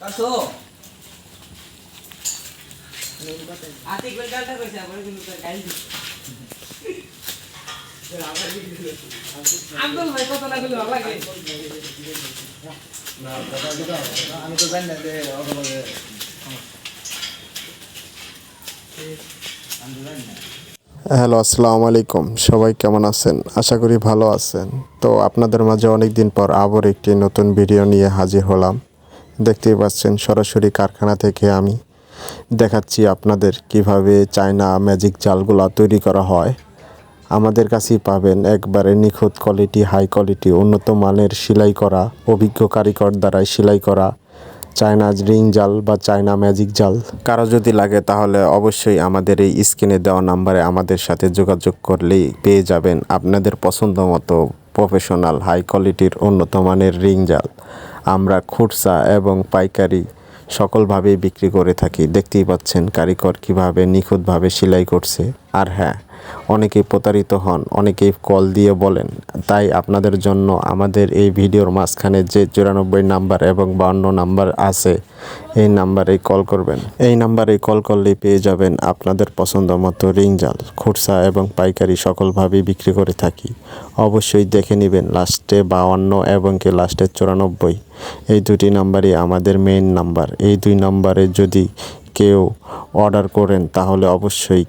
কাছো আতিক বল গালটা কইছে আবার কিন্তু তার গাল আব্দুল ভাই কত লাগল ভালো লাগে? আমি তো জানি না। যে অগলগে আমি তো জানি না হ্যালো আসসালামু আলাইকুম। সবাই কেমন আছেন? আশা করি ভালো আছেন। তো আপনাদের মাঝে অনেক দিন পর আবার একটি নতুন ভিডিও নিয়ে হাজির হলাম। দেখতেই পাচ্ছেন সরাসরি কারখানা থেকে আমি দেখাচ্ছি আপনাদের কীভাবে চায়না ম্যাজিক জালগুলা তৈরি করা হয়। আমাদের কাছেই পাবেন একবারে নিখুঁত কোয়ালিটি হাই কোয়ালিটি উন্নত মানের সেলাই করা, অভিজ্ঞ কারিগর দ্বারাই সেলাই করা চায়না রিং জাল বা চায়না ম্যাজিক জাল। কারও যদি লাগে তাহলে অবশ্যই আমাদের এই স্ক্রিনে দেওয়া নাম্বারে আমাদের সাথে যোগাযোগ করলেই পেয়ে যাবেন আপনাদের পছন্দ মতো প্রফেশনাল হাই কোয়ালিটির উন্নত মানের রিং জাল। আমরা খুরসা এবং পাইকারি সকলভাবেই বিক্রি করে থাকি। দেখতেই পাচ্ছেন কারিগর কীভাবে নিখুঁতভাবে সেলাই করছে। আর হ্যাঁ অনেকেই প্রতারিত হন, অনেকেই কল দিয়ে বলেন। তাই আপনাদের জন্য আমাদের এই ভিডিওর মাঝখানে যে চুরানব্বই নাম্বার এবং বান্ন নাম্বার আছে, এই নাম্বারে কল করবেন। এই নাম্বারে কল করলেই পেয়ে যাবেন আপনাদের পছন্দ মতো রিং জাল খুচরা এবং পাইকারি সকলভাবেই বিক্রি করে থাকি। অবশ্যই দেখে নেবেন লাস্টে বাউান্ন এবং কি লাস্টে চুরানব্বই। এই দুটি নাম্বারই আমাদের মেইন নাম্বার। এই দুই নাম্বারে যদি কেউ অর্ডার করেন তাহলে অবশ্যই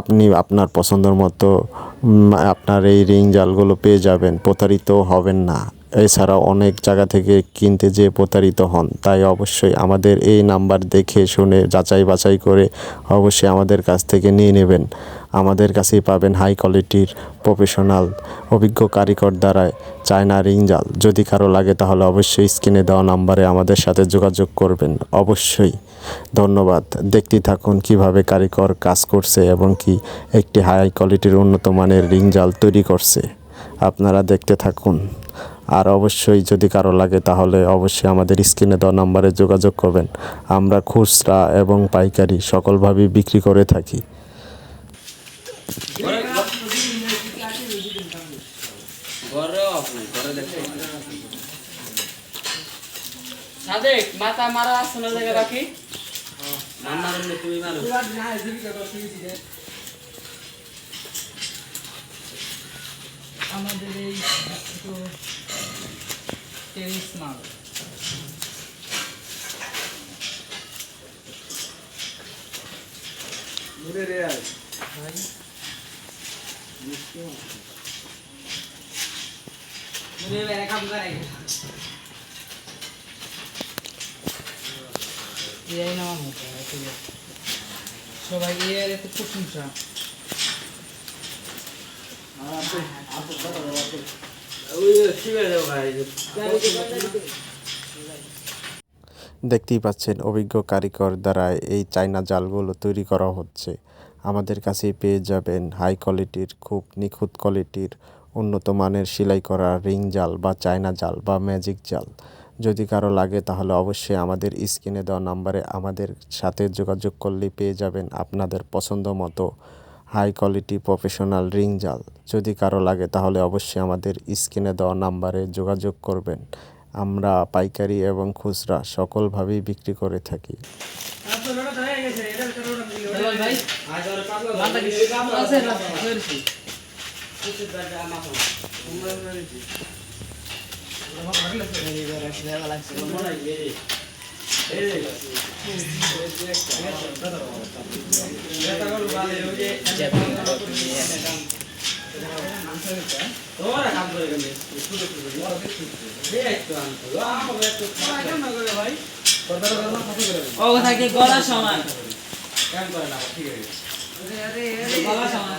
আপনি আপনার পছন্দের মতো আপনার এই রিং জালগুলো পেয়ে যাবেন, প্রতারিত হবেন না। এছাড়াও অনেক জায়গা থেকে কিনতে যেয়ে প্রতারিত হন, তাই অবশ্যই আমাদের এই নাম্বার দেখে শুনে যাচাই বাছাই করে অবশ্যই আমাদের কাছ থেকে নিয়ে নেবেন। আমাদের কাছেই পাবেন হাই কোয়ালিটির প্রফেশনাল অভিজ্ঞ কারিগর দ্বারায় চায়না রিং জাল। যদি কারও লাগে তাহলে অবশ্যই স্ক্রিনে দেওয়া নাম্বারে আমাদের সাথে যোগাযোগ করবেন। অবশ্যই ধন্যবাদ। দেখতে থাকুন কীভাবে কারিগর কাজ করছে এবং কি একটি হাই কোয়ালিটির উন্নত মানের রিং জাল তৈরি করছে। আপনারা দেখতে থাকুন। আর অবশ্যই যদি কারও লাগে তাহলে অবশ্যই আমাদের স্ক্রিনে দেওয়া নাম্বারে যোগাযোগ করবেন। আমরা খুচরা এবং পাইকারি সকলভাবেই বিক্রি করে থাকি ঘরে আপনি ঘরে দেখতে সাদেক মাথা মারা আছে না জায়গা রাখি তুমি মারো আমাদের এই দূরে রে ভাই মুরে বেরে কাম করে এআই নামা হতো ঠিক আছে দেখতেই পাচ্ছেন, অভিজ্ঞ কারিগর দ্বারা এই চায়না জালগুলো তৈরি করা হচ্ছে। আমাদের কাছেই পেয়ে যাবেন হাই কোয়ালিটির খুব নিখুঁত কোয়ালিটির উন্নত মানের সেলাই করা রিং জাল বা চায়না জাল বা ম্যাজিক জাল যদি কারও লাগে তাহলে অবশ্যই আমাদের স্ক্রিনে দেওয়া নাম্বারে আমাদের সাথে যোগাযোগ করলে পেয়ে যাবেন আপনাদের পছন্দ মতো হাই কোয়ালিটি প্রফেশনাল রিং জাল যদি কারও লাগে তাহলে অবশ্যই আমাদের স্ক্রিনে দেওয়া নাম্বারে যোগাযোগ করবেন আমরা পাইকারি এবং খুচরা সকলভাবেই বিক্রি করে থাকি ভাই তোমার কাম করে গেলে ভাই ও থাকে গলা সমান কেন করে না ঠিক আছে গলা সমান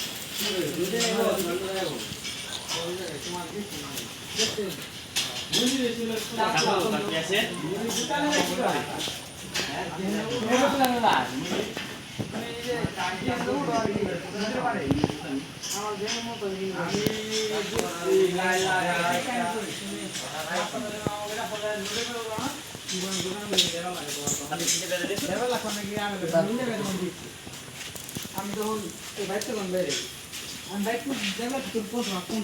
আমি তখন এই বাইক তখন বেড়ে আমি বাইক দেখলে তোর কোন সময় কোন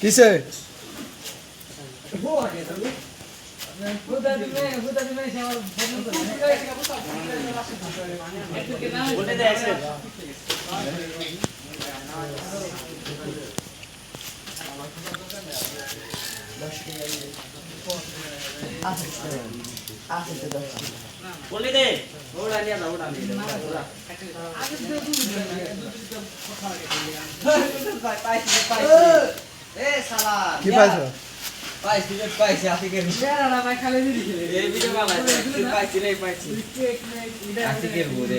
কিসে? বলি দে ওটা নিয়ে দাও ওটা নিয়ে দাও এ শালা কি পাইছো? পাইছি পাইছি আতিকে বেড়াটা ভাই খালি দিদি এই ভিডিও বানাইছে পাইছি আতিকের বলে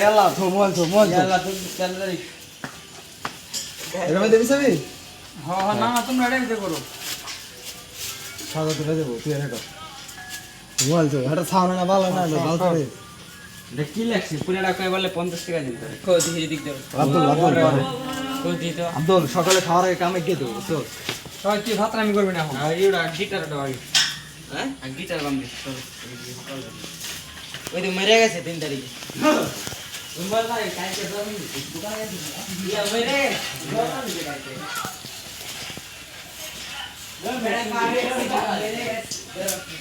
ইয়ালা থো মোবাইল থো মোবাইল থো ইয়ালা তুই চল রে এটা মধ্যে দিবি ছবি হ্যাঁ হ্যাঁ না না তোমরা এটা করো সাদা তুলে দেবো তুই এটা মোবাইল থো এটা সাউন্ড না ভালো না ভালো তো রে এটা কি লাগছে পুরাটা কয় বলে 50 টাকা দিতে কই দিই এদিক দাও আব্দুল আব্দুল কই দিই তো আব্দুল সকালে খাওয়ার আগে কামে গিয়ে দেবো তো সবাই কি ভাত আমি করবেন এখন আর গিটার দাও আগে হ্যাঁ গিটার বান্ধি ওই তো মেরে গেছে তিন তারিখে উম্বার ভাই কালকে জমি দোকানে ইয়া মেরে দোকানে দিতে কালকে মেরে মারে মেরে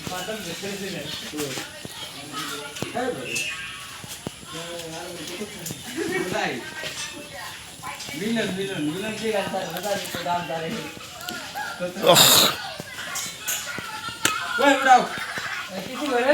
পাতম দেখতে দিলে ভাই মিলন মিলন মিলন কি গান তার বাজার দাম তারে ওই উড়াও কিছু করে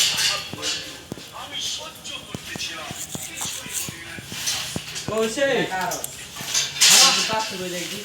সকল প্রকার ইমানদার লোক কাম করে কৌশে কারও কাজ করে দেখি